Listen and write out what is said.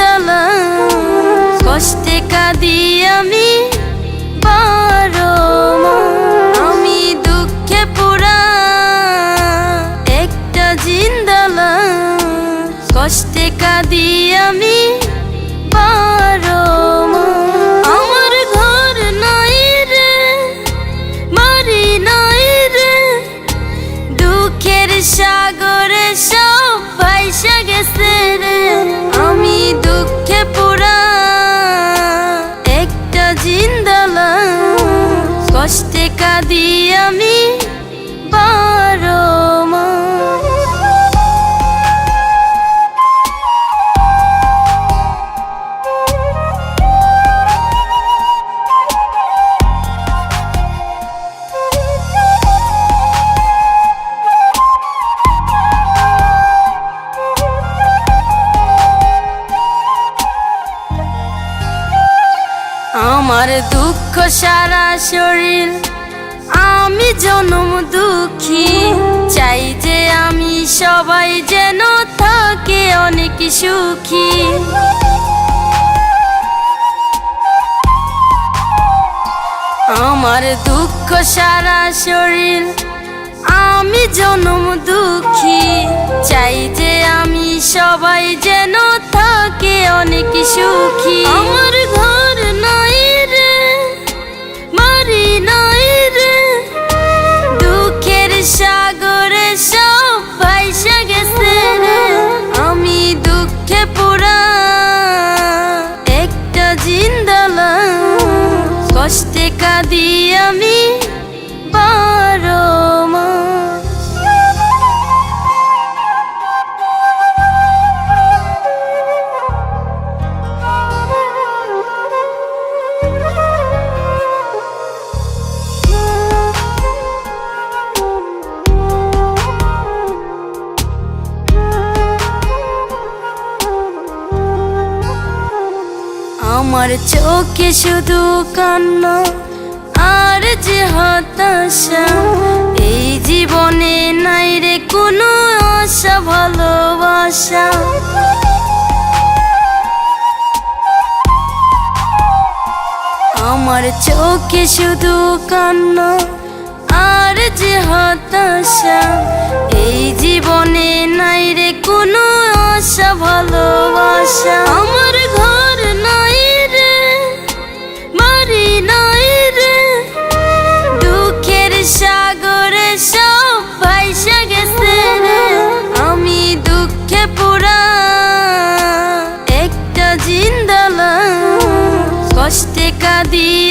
কান্দালা কষ্টে কাঁদি আমি আমি দুঃখে পুরা একটা জিন্দালা কষ্টে কাঁদি আমি বারো আমার দুঃখ সারা শরীর, আমি জনম দুঃখী। চাই যে আমি সবাই যেন থাকে অনেক সুখী। আমার দুঃখ সারা শরীর, আমি জনম দুঃখী। চাই যে আমি সবাই যেন থাকে অনেক সুখী। কাঁদি আমি আমার চোখে শুধু কান্না আর যে হতাশা, এই জীবনে নাই রে কোনো আশা, ভালোবাসা। আমার চোখে শুধু কান্না আর যে হতাশা, এই জীবনে নাই রে কোনো আশা ভালোবাসা दी